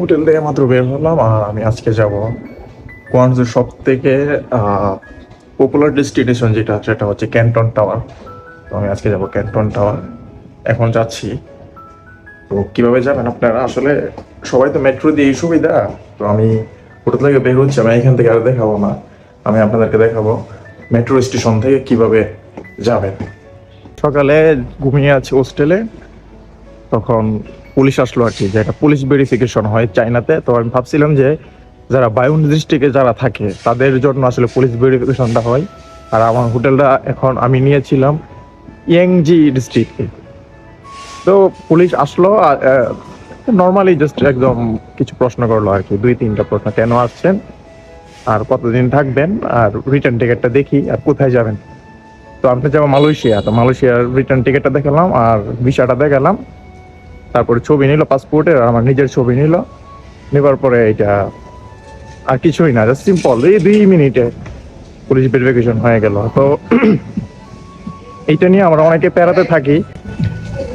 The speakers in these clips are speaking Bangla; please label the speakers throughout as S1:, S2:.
S1: হোটেল থেকে মাত্র বের হলাম আর আমি আজকে যাব কোয়ানজুর সব থেকে পপুলার ডেস্টিনেশন যেটা সেটা হচ্ছে ক্যান্টন টাওয়ার। তো আমি আজকে যাব ক্যান্টন টাওয়ার। এখন যাচ্ছি। তো কীভাবে যাবেন আপনারা? আসলে সবাই তো মেট্রো দিয়ে সুবিধা। তো আমি হোটেল থেকে বের হচ্ছি, আমি এখান থেকে আর দেখাবো না। আমি আপনাদেরকে দেখাবো মেট্রো স্টেশন থেকে কীভাবে যাবেন। সকালে ঘুমিয়ে আছি হোস্টেলে তখন পুলিশ আসলো আর কি, যে একটা পুলিশ ভেরিফিকেশন হয় চাইনাতে তো আমি ভাবছিলাম যে যারা বায়ুন ডিস্ট্রিক্টে যারা থাকে, তাদের জন্য আসলে পুলিশ ভেরিফিকেশনটা হয়। আর আমার হোটেলটা এখন আমি নিয়েছিলাম ইয়াংজি ডিস্ট্রিক্টে তো পুলিশ আসলো নর্মালি জাস্ট একদম কিছু প্রশ্ন করল আর কি, দুই, তিনটা প্রশ্ন, কেন আসছেন? আর কতদিন থাকবেন? আর রিটার্ন টিকিটটা দেখি, আর কোথায় যাবেন? তো আপনি যাব মালয়েশিয়া, তো মালয়েশিয়ার রিটার্ন টিকিটটা দেখালাম, আর ভিসাটা দেখালাম। তারপরে ছবি নিল পাসপোর্টের আর আমার নিজের ছবি নিল। নেবার পরে এটা আর কিছুই না জাস্ট সিম্পল এই দুই মিনিটে পুলিশ ভেরিফিকেশন হয়ে গেল। তো এইটা নিয়ে আমরা অনেকে প্যারাতে থাকি।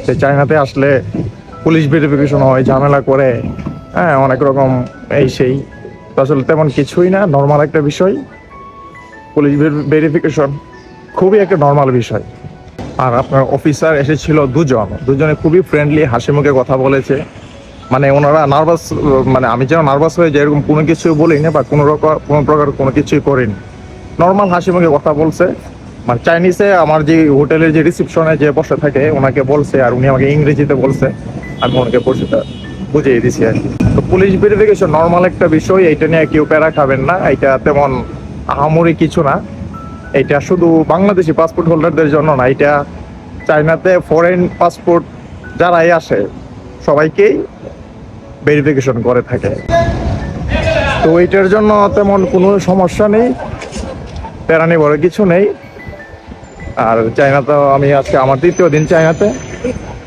S1: যে চায়নাতে আসলে পুলিশ ভেরিফিকেশন হয়, ঝামেলা করে হ্যাঁ অনেক রকম এই সেই। তো আসলে তেমন কিছুই না নর্মাল একটা বিষয়। পুলিশ ভেরিফিকেশন খুবই একটা নর্মাল বিষয়। আর আপনার অফিসার এসেছিল দুজন। দুজনে খুবই ফ্রেন্ডলি হাসি মুখে কথা বলেছে। মানে ওনারা নার্ভাস মানে আমি যেন নার্ভাস হয়ে যাই, এরকম কোনো কিছু বলিনি, বা কোনো রকম, কোনো প্রকার কোনো কিছুই করিনি। নর্মাল হাসি মুখে কথা বলছে। মানে চাইনিজে আমার যে হোটেলের যে রিসিপশনে যে বসে থাকে, ওনাকে বলছে, আর উনি আমাকে ইংরেজিতে বলছে। আমি ওনাকে বসেটা বুঝিয়ে দিছি আর কি। তো পুলিশ ভেরিফিকেশন নর্মাল একটা বিষয়, এইটা নিয়ে কেউ প্যারা খাবেন না। এটা তেমন আহামরি কিছু না। এটা শুধু বাংলাদেশি পাসপোর্ট হোল্ডারদের জন্য না, এটা চায়নাতে ফরেন পাসপোর্ট যারাই আসে, সবাইকেই ভেরিফিকেশন করে থাকে। তো এইটার জন্য তেমন কোনো সমস্যা নেই, প্যারানি বড় কিছু নেই। আর চায়নাতে আমি আজকে, আমার দ্বিতীয় দিন চায়নাতে।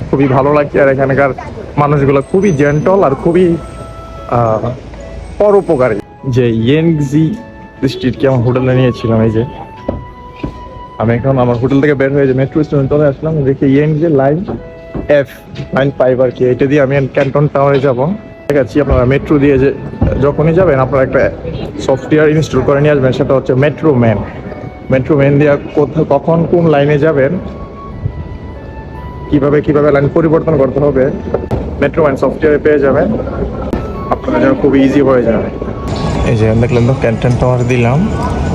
S1: খুবই ভালো লাগছে, আর এখানকার মানুষগুলো খুবই জেন্টল আর খুবই পরোপকারী। যে ইয়েনজি স্ট্রিটকে আমার হোটেলে নিয়েছিলাম, এই যে। আমি এখন আমার হোটেল থেকে বের হয়ে যে মেট্রো স্টেশন চলে আসলাম, দেখি ইয়েনজি লাইন এফ লাইন ফাইভ আর কি, এটা দিয়ে আমি ক্যান্টন টাওয়ারে যাব। ঠিক আছে আপনারা মেট্রো দিয়ে যে যখনই যাবেন, আপনারা একটা সফটওয়্যার ইনস্টল করে নিয়ে আসবেন, সেটা হচ্ছে মেট্রো ম্যান মেট্রো ম্যান দিয়ে কোথাও, কখন, কোন লাইনে যাবেন, কীভাবে কীভাবে লাইন পরিবর্তন করতে হবে মেট্রো ম্যান সফটওয়্যারে পেয়ে যাবেন। আপনারা জন্য খুব ইজি হয়ে যাবে এই যে দেখলেন তো ক্যান্টন টাওয়ার দিলাম।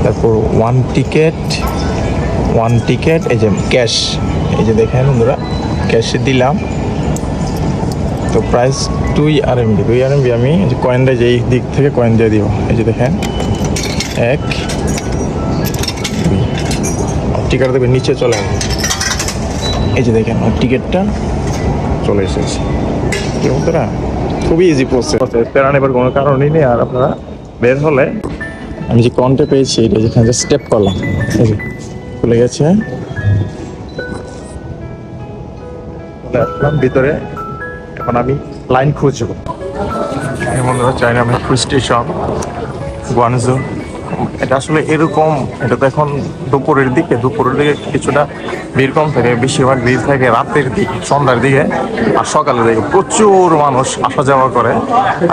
S1: তারপর ওয়ান টিকেট ওয়ান টিকেট এই যে ক্যাশ এই যে দেখেন বন্ধুরা ক্যাশে দিলাম। তো প্রাইস দুই আর এমবি দুই আর এমবি আমি কয়েন দেয় যে এই দিক থেকে কয়েন দিয়ে দিব, এই যে দেখেন, এক টিকিট দেবে নিচে চলে আসবে। এই যে দেখেন আমার টিকিটটা চলে এসেছে। কি বন্ধুরা? খুবই ইজি প্রসেস প্যারা নেবার কোনো কারণই নেই, আর আপনারা বের হলে আমি যে কনটে পেয়েছি, এটা যেখানে স্টেপ করলাম, এই যে। খুলে গেছে। ভিতরে। এখন আমি লাইন খুঁজবো। বন্ধুরা চাইনা মেট্রো স্টেশন, গুয়ানজু। এটা আসলে এরকম, এটা তো এখন দুপুরের দিকে দুপুরের দিকে কিছুটা ভিড় কম থাকে। বেশিরভাগ ভিড় থাকে রাতের দিকে, সন্ধ্যার দিকে, আর সকালের দিকে। প্রচুর মানুষ আসা যাওয়া করে।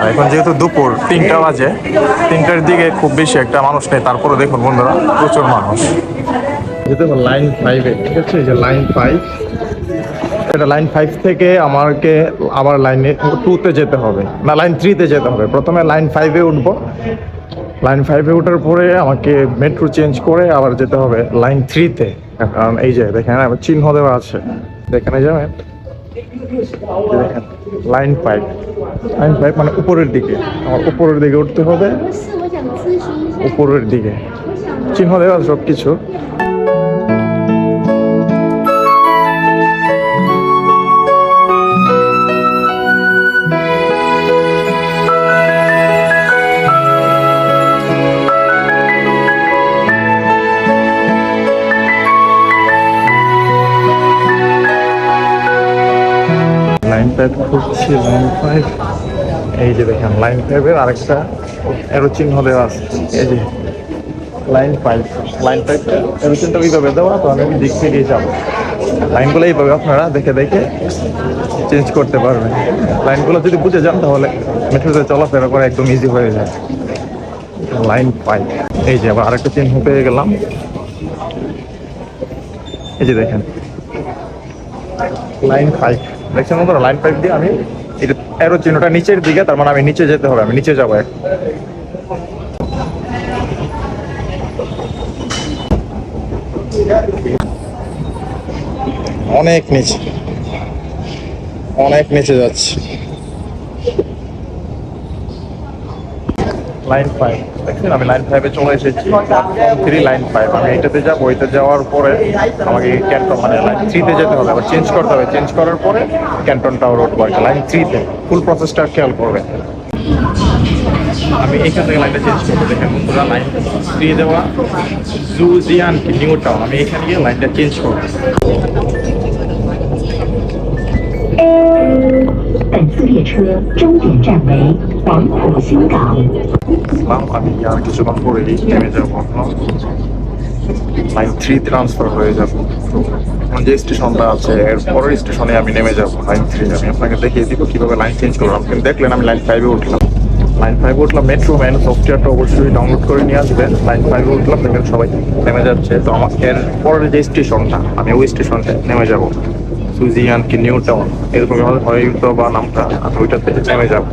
S1: আর এখন যেহেতু দুপুর, তিনটা বাজে, তিনটার দিকে খুব বেশি একটা মানুষ নেই। তারপরে দেখুন বন্ধুরা, প্রচুর মানুষ। যেতে লাইন ফাইভে ঠিক আছে? এই যে লাইন ফাইভ এটা লাইন ফাইভ থেকে আমাকে আবার লাইনে টুতে যেতে হবে। না লাইন থ্রিতে যেতে হবে। প্রথমে লাইন ফাইভে উঠবো। লাইন ফাইভে উঠার পরে আমাকে মেট্রো চেঞ্জ করে আবার যেতে হবে লাইন থ্রিতে কারণ এই যে দেখেন চিহ্ন দেওয়া আছে। দেখানে যাবেন? দেখেন লাইন ফাইভ লাইন ফাইভ মানে উপরের দিকে। আমার উপরের দিকে উঠতে হবে। উপরের দিকে। চিহ্ন দেওয়া সব কিছু ফাইভ খুঁজছি লাইন ফাইভ এই যে দেখেন লাইন ফাইভের আরেকটা এরো চিহ্ন আছে। এই যে লাইন ফাইভ লাইন ফাইভটা এরো চিহ্নটা ওইভাবে দেওয়া, তো আমি দিক থেকেই যাব। লাইনগুলো এইভাবে আপনারা দেখে দেখে চেঞ্জ করতে পারবেন। লাইনগুলো যদি বুঝে যান, তাহলে মেট্রোতে চলাফেরা করা একদম ইজি হয়ে যায়। লাইন পাই এই যে আবার আরেকটা চিহ্ন পেয়ে গেলাম। এই যে দেখেন। লাইন ফাইভ দেখছেন মতো লাইন ফাইভ দিয়ে আমি এটা এরো চিহ্নটা নিচের দিকে তার মানে আমি নিচে যেতে হবে আমি নিচে যাব অনেক নিচে। অনেক নিচে যাচ্ছে। লাইন ফাইভ দেখছেন আমি লাইন ফাইভে চলে এসেছি থ্রি লাইন ফাইভ আমি এটাতে যাবো ওইটা যাওয়ার পরে আমাকে ক্যান্টন মানে লাইন থ্রিতে যেতে হবে আবার চেঞ্জ করতে হবে চেঞ্জ করার পরে ক্যান্টন টাওয়ার উঠবো আর কি লাইন থ্রিতে ফুল প্রসেসটা খেয়াল করবে আমি এখান থেকে লাইনটা চেঞ্জ করবো দেখেন বন্ধুরা লাইন থ্রি দেওয়া জুজিয়ান নিউ টাউন আমি এখানে গিয়ে লাইনটা চেঞ্জ করবো
S2: 本次列车终点站为 黄埔新港。
S1: ইসলাম আমি আর কিছুক্ষণ পরেই নেমে যাবো লাইন থ্রি ট্রান্সফার হয়ে যাব এখন যে স্টেশনটা আছে এর পরের স্টেশনে আমি নেমে যাব লাইন থ্রি আমি আপনাকে দেখিয়ে দিব কিভাবে লাইন চেঞ্জ করলাম আপনি দেখলেন আমি লাইন ফাইভে উঠলাম লাইন ফাইভে উঠলাম মেট্রো ম্যান সফটওয়্যারটা অবশ্যই ডাউনলোড করে নিয়ে আসবেন লাইন ফাইভে উঠলাম দেখেন সবাই নেমে যাচ্ছে তো আমার এর পরের যে স্টেশনটা আমি ওই স্টেশনটা নেমে যাব সুজিয়ান কি নিউ টাউন এরকম হয়তো বা নামটা আমি ওইটাতে নেমে যাবো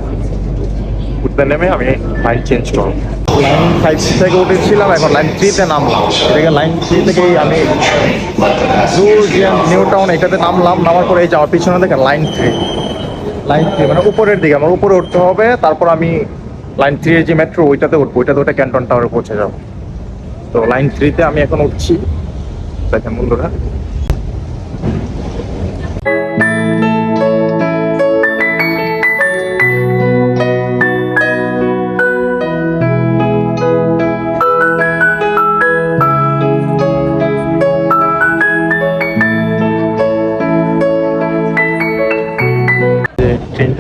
S1: উঠতে নেমে আমি লাইন চেঞ্জ করব। লাইন ফাইভ থেকে উঠেছিলাম, এখন লাইন থ্রিতে নামলাম। এদিকে লাইন থ্রি থেকেই আমি জুজিয়ান নিউ টাউন এটাতে নামলাম, নামার পরে এই যে আমার পিছনে দেখেন লাইন থ্রি লাইন থ্রি মানে উপরের দিকে, আমার উপরে উঠতে হবে, তারপর আমি লাইন থ্রি যে মেট্রো ওইটাতে উঠবো, ওইটাতে ওটা ক্যান্টন টাওয়ারে পৌঁছে যাব। তো লাইন থ্রিতে আমি এখন উঠছি। দেখেন বন্ধুরা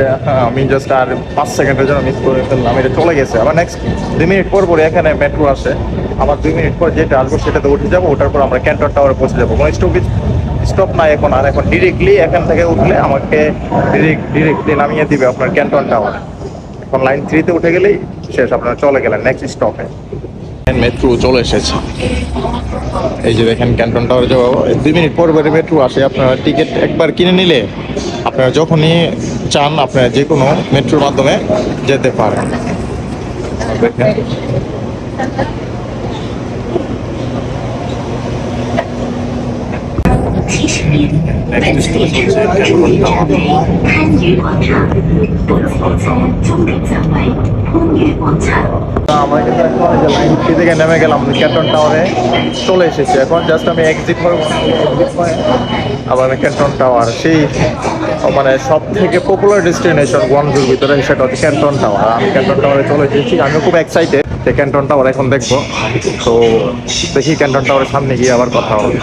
S1: ট্রেনটা হ্যাঁ, আমি জাস্ট আর পাঁচ সেকেন্ডের জন্য মিস করে ফেললাম। এটা চলে গেছে। আবার নেক্সট দুই মিনিট পর পরে এখানে মেট্রো আসে। আবার দুই মিনিট পর যেটা আসব সেটাতে উঠে যাব ওঠার পর আমরা ক্যান্টন টাওয়ারে পৌঁছে যাব। কোনো স্টপেজ স্টপ নাই এখন। আর এখন ডিরেক্টলি এখান থেকে উঠলে আমাকে ডিরেক্ট ডিরেক্টলি নামিয়ে দিবে আপনার ক্যান্টন টাওয়ার এখন লাইন থ্রিতে উঠে গেলেই শেষ আপনারা চলে গেলেন নেক্সট স্টপে মেট্রো চলে এসেছে। এই যে দেখেন ক্যান্টন টাওয়ারে যাব। দুই মিনিট পর পরে মেট্রো আসে। আপনারা টিকিট একবার কিনে নিলে আপনারা যখনই চান আপনারা যে কোনো মেট্রোর মাধ্যমে যেতে পারেন। আমরা কিন্তু থেকে নেমে গেলাম ক্যান্টন টাওয়ারে চলে এসেছি। এখন জাস্ট আমি এক্সিট করব এক্সিট করে ক্যান্টন টাওয়ার সেই মানে সব থেকে পপুলার ডেস্টিনেশন গুয়াংজুর ভিতরে, সেটা হচ্ছে ক্যান্টন টাওয়ার আমি ক্যান্টন টাওয়ারে চলে এসেছি আমি খুব এক্সাইটেড যে ক্যান্টন টাওয়ার এখন দেখব। তো দেখি ক্যান্টন টাওয়ারের সামনে গিয়ে আবার কথা হবে।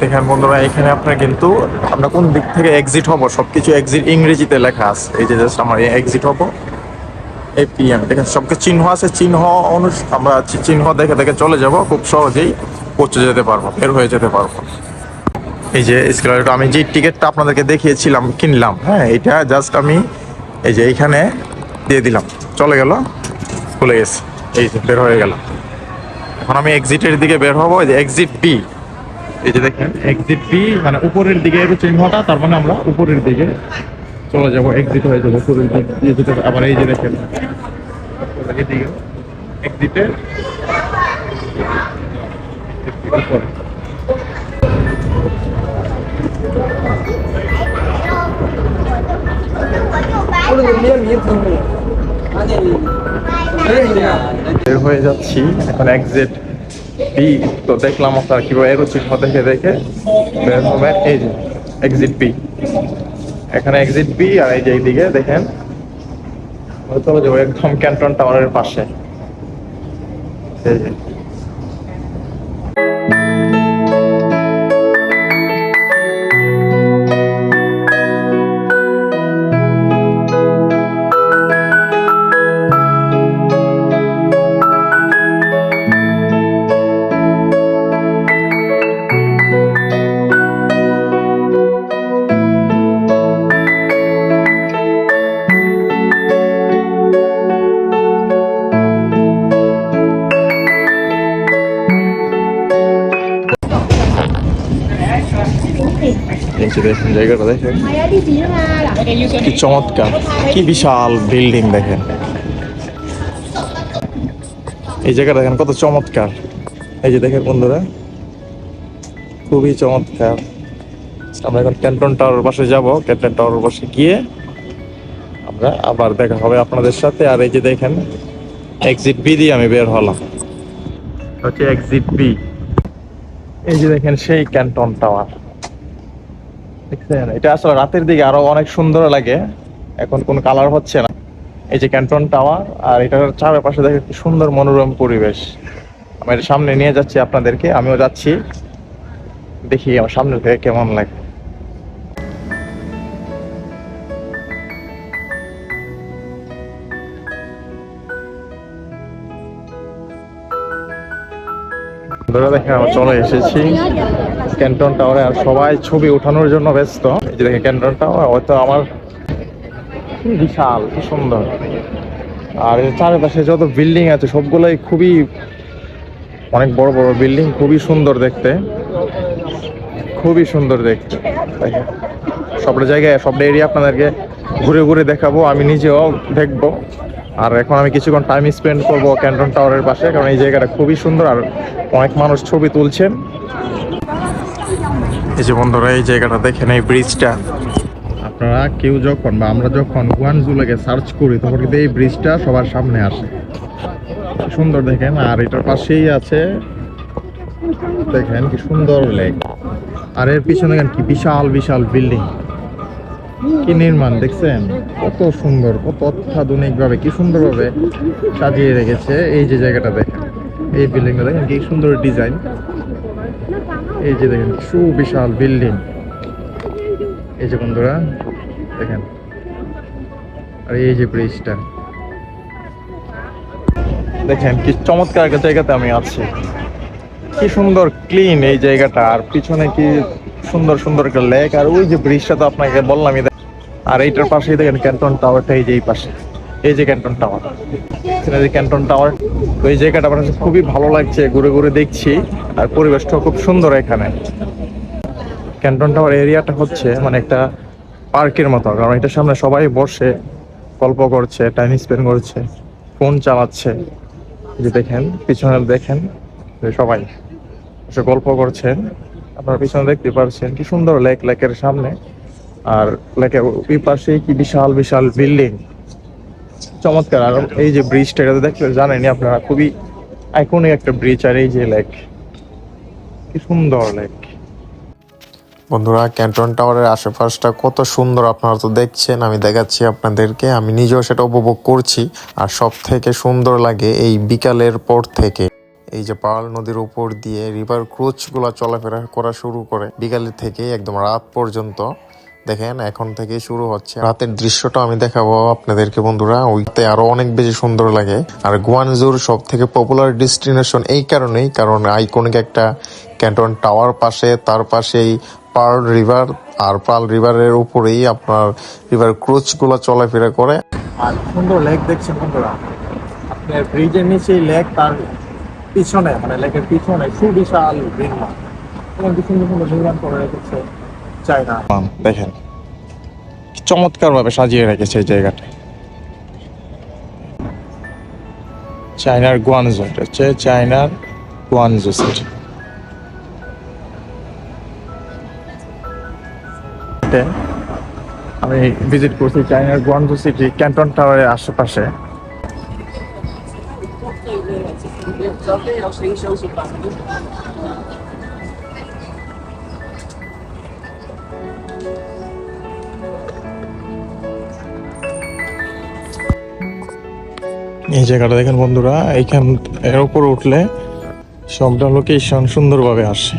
S1: দেখেন বন্ধুরা, এখানে আপনার কিন্তু, আমরা কোন দিক থেকে এক্সিট হব? সবকিছু এক্সিট ইংরেজিতে লেখা আছে। এই যে জাস্ট আমার এক্সিট হব। এই পিএম দেখেন, সবকে চিহ্ন আছে। চিহ্ন অনু আমরা চিহ্ন দেখে দেখে চলে যাব। খুব সহজেই পৌঁছে যেতে পারব, বের হয়ে যেতে পারব। এই যে স্কলারটা আমি যে টিকিটটা আপনাদেরকে দেখিয়েছিলাম, কিনলাম হ্যাঁ এটা জাস্ট আমি এই যে এইখানে দিয়ে দিলাম। চলে গেল খুলে গেছে। এই যে বের হয়ে গেলাম। এখন আমি এক্সিটের দিকে বের হব। এই যে এক্সিট বি এই যে দেখেন। এক্সিট বি মানে উপরের দিকে এর চিহ্নটা তার মানে আমরা উপরের দিকে চলে যাব এক্সিট হয়ে যাব উপরের দিকে দিয়ে যেতে আবার এই যে দেখেন এদিকে এক্সিটে উপরে। বের হয়ে যাচ্ছি এখন এক্সিট বি তো দেখলাম আপনার কীভাবে এরো চিহ্ন দেখে দেখে বের হবেন এই যে এক্সিট বি এখানে এক্সিট বি আর এই যে এইদিকে দেখেন। চলে যাব একদম ক্যান্টন টাওয়ারের পাশে। জায়গাটা দেখেন কি চমৎকার, কি বিশাল বিল্ডিং দেখেন। এই জায়গাটা দেখেন, কত চমৎকার। এই যে দেখেন বন্ধুরা, খুবই চমৎকার। আমরা এখন ক্যান্টন টাওয়ার পাশে যাব। ক্যান্টন টাওয়ার পাশে গিয়ে আমরা আবার দেখা হবে আপনাদের সাথে। আর এই যে দেখেন এক্সিট বি দিয়ে আমি বের হলাম। হচ্ছে এক্সিট বি এই যে দেখেন সেই ক্যান্টন টাওয়ার। এটা আসলে রাতের দিকে আরও অনেক সুন্দর লাগে। এখন কোনো কালার হচ্ছে না। এই যে ক্যান্টন টাওয়ার আর এটার চারপাশে দেখে একটি সুন্দর মনোরম পরিবেশ। আমি এটা সামনে নিয়ে যাচ্ছি আপনাদেরকে, আমিও যাচ্ছি। দেখি আমার সামনে থেকে কেমন লাগে। বন্ধুরা দেখেন আমরা চলে এসেছি। ক্যান্টন টাওয়ারে আর সবাই ছবি ওঠানোর জন্য ব্যস্ত। এই যে দেখেন ক্যান্টন টাওয়ার, হয়তো আমার বিশাল সুন্দর। আর চারিপাশে যত বিল্ডিং আছে, সবগুলোই খুবই, অনেক বড় বড় বিল্ডিং, খুবই সুন্দর দেখতে। খুবই সুন্দর দেখতে। সবটা জায়গায়, সবটা এরিয়া আপনাদেরকে ঘুরে ঘুরে দেখাবো, আমি নিজেও দেখব। আর এখন আমি কিছুক্ষণ টাইম স্পেন্ড করব ক্যান্টন টাওয়ারের পাশে, কারণ এই জায়গাটা খুবই সুন্দর আর অনেক মানুষ ছবি তুলছেন। এই যে বন্ধুরা, এই জায়গাটা দেখেন, এই ব্রিজটা আপনারা কেউ যখন বা আমরা যখন গুয়ানজু লেগে সার্চ করি, তখন কিন্তু এই ব্রিজটা সবার সামনে আসে। সুন্দর দেখেন, আর এটার পাশেই আছে, দেখেন কি সুন্দর লেক আর এর পিছনে দেখেন কি বিশাল বিশাল বিল্ডিং কি নির্মাণ দেখছেন? কত সুন্দর, কত অত্যাধুনিক ভাবে কি সুন্দর ভাবে সাজিয়ে রেখেছে এই যে জায়গাটা দেখেন। এই বিল্ডিংটা দেখেন কি সুন্দর ডিজাইন। এই যে দেখেন সুবিশাল বিল্ডিং। এই যে বন্ধুরা, দেখেন। আর এই যে ব্রিজটা। দেখেন কি চমৎকার একটা জায়গাতে আমি আছি। কি সুন্দর ক্লিন এই জায়গাটা। আর পিছনে কি সুন্দর সুন্দর একটা লেক আর ওই যে ব্রিজটা তো আপনাকে বললামই দেখ- আর এইটার পাশেই দেখেন ক্যান্টন টাওয়ারটা, এই যে এই পাশে। এই যে ক্যান্টন টাওয়ার। এখানে যে ক্যান্টন টাওয়ার, তো এই জায়গাটা আমার খুবই ভালো লাগছে, ঘুরে ঘুরে দেখছি, আর পরিবেশটাও খুব সুন্দর এখানে। ক্যান্টন টাওয়ার এরিয়াটা হচ্ছে মানে একটা পার্কের মতো, কারণ এটার সামনে সবাই বসে গল্প করছে, টাইম স্পেন্ড করছে, ফোন চালাচ্ছে। যে দেখেন, পিছনে দেখেন সবাই গল্প করছেন। আপনারা পিছনে দেখতে পাচ্ছেন কি সুন্দর লেক, লেকের সামনে। আর লেকের ওই পাশে কি বিশাল বিশাল বিল্ডিং চমৎকার। আর এই যে ব্রিজটা এটা দেখলে জানেনই আপনারা, খুবই আইকনিক একটা ব্রিজ আর এই যে লেক কি সুন্দর লেক
S3: বন্ধুরা ক্যান্টন টাওয়ারের আশেপাশটা কত সুন্দর আপনারা তো দেখছেন, আমি দেখাচ্ছি আপনাদেরকে। আমি নিজেও সেটা উপভোগ করছি, আর সব থেকে সুন্দর লাগে এই বিকালের পর থেকে। এই যে পাল নদীর উপর দিয়ে রিভার ক্রুজগুলো চলাফেরা করা শুরু করে, বিকালের থেকে একদম রাত পর্যন্ত। দেখেন, এখন থেকে শুরু হচ্ছে। রাতের দৃশ্যটা আমি দেখাবো আপনাদেরকে বন্ধুরা। ওইতে আরও অনেক বেশি সুন্দর লাগে। আর গুয়ানজুর সব থেকে পপুলার ডেস্টিনেশন এই কারণেই, কারণ আইকনিক একটা ক্যান্টন টাওয়ার পাশে, তার পাশেই পার্ল রিভার আর পার্ল রিভারের উপরেই আপনার রিভার ক্রুজগুলো চলাফেরা করে।
S1: আর সুন্দর লেক দেখছেন বন্ধুরা। আপনার ব্রিজের লেক তার পিছনে মানে লেকের পিছনে সুবিশাল সুন্দর সুন্দর নির্মাণ চায়না। দেখেন চমৎকার ভাবে সাজিয়ে রেখেছে এই জায়গাটা চায়নার গুয়ানজু এটা হচ্ছে চায়নার গুয়ানজু সিটি। আমি ভিজিট করছি চায়নার গুয়ানজু সিটি ক্যান্টন টাওয়ারের আশেপাশে। এই জায়গাটা দেখেন বন্ধুরা এখান এর উপর উঠলে সবটা লোকেশন সুন্দরভাবে আসে।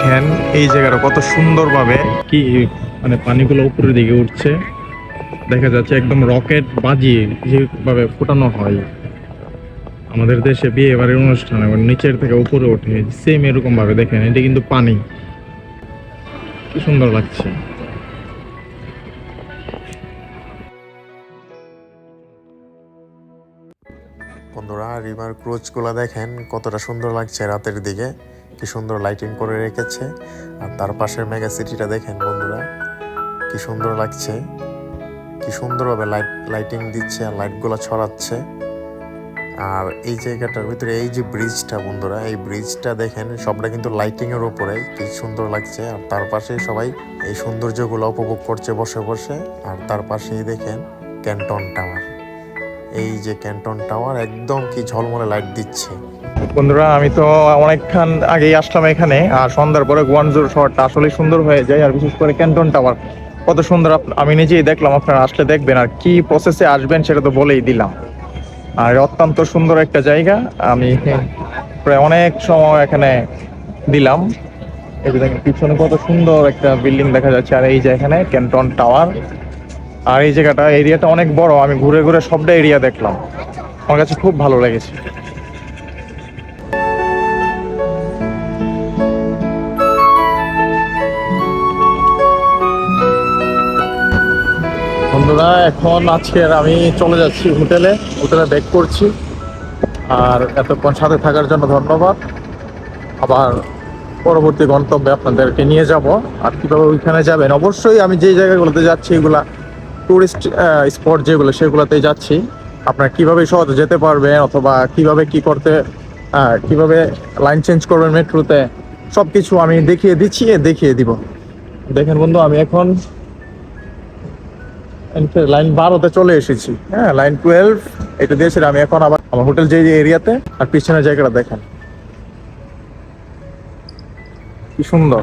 S1: দেখেন, এই জায়গাটা কত সুন্দরভাবে কি মানে পানিগুলো উপরের দিকে উঠছে। দেখা যাচ্ছে একদম রকেট বাজিয়ে যেভাবে ফোটানো হয়। আমাদের দেশে বিয়ে বাড়ির অনুষ্ঠানে নিচের থেকে উপরে ওঠে সেম এরকম ভাবে দেখেন, এটা কিন্তু পানি। কি সুন্দর লাগছে।
S3: বন্ধুরা রিভার ক্রুজগুলো দেখেন, কতটা সুন্দর লাগছে রাতের দিকে। কি সুন্দর লাইটিং করে রেখেছে। আর তার পাশের মেগা সিটিটা দেখেন বন্ধুরা, কি সুন্দর লাগছে। কি সুন্দরভাবে লাইট লাইটিং দিচ্ছে আর লাইটগুলো ছড়াচ্ছে। আর এই জায়গাটার ভিতরে এই যে ব্রিজটা বন্ধুরা, এই ব্রিজটা দেখেন, সবটা কিন্তু লাইটিং এর উপরে, কি সুন্দর লাগছে। আর তার পাশে সবাই এই সৌন্দর্যগুলো উপভোগ করছে বসে বসে। আর তার পাশেই দেখেন ক্যান্টন টাওয়ার এই যে ক্যান্টন টাওয়ার একদম কি ঝলমলে লাইট দিচ্ছে।
S1: বন্ধুরা, আমি তো অনেকক্ষণ আগেই আসলাম এখানে, আর সন্ধ্যার পরে গুয়ানজোর শহরটা আসলে সুন্দর হয়ে যায়, আর বিশেষ করে ক্যান্টন টাওয়ার কত সুন্দর আমি নিজেই দেখলাম, আপনারা আসলে দেখবেন, আর কি প্রসেসে আসবেন সেটা তো বলেই দিলাম। আর অত্যন্ত সুন্দর একটা জায়গা, আমি প্রায় অনেক সময় এখানে দিলাম। পিছনে কত সুন্দর একটা বিল্ডিং দেখা যাচ্ছে, আর এই যে এখানে ক্যান্টন টাওয়ার। আর এই জায়গাটা, এরিয়াটা অনেক বড়, আমি ঘুরে ঘুরে সবটা এরিয়া দেখলাম। আমার কাছে খুব ভালো লেগেছে। বন্ধুরা, এখন আজকের আমি চলে যাচ্ছি হোটেলে। হোটেলে ব্যাক করছি। আর এতক্ষণ সাথে থাকার জন্য ধন্যবাদ। আবার পরবর্তী গন্তব্যে আপনাদেরকে নিয়ে যাব। আর কীভাবে ওইখানে যাবেন? অবশ্যই আমি যে জায়গাগুলোতে যাচ্ছি, এগুলা টুরিস্ট স্পট যেগুলো সেগুলোতে যাচ্ছি। আপনারা কীভাবে সহজে যেতে পারবেন, অথবা কীভাবে কি করতে কীভাবে লাইন চেঞ্জ করবেন মেট্রোতে সব কিছু আমি দেখিয়ে দিচ্ছি, দেখিয়ে দিব। দেখেন বন্ধু, আমি এখন লাইন বারোতে চলে এসেছি। হ্যাঁ লাইন টুয়েলভ এটা দিয়েছিলাম আমি এখন আবার আমার হোটেল যে এরিয়াতে, আর পিছনের জায়গাটা দেখেন। কি সুন্দর।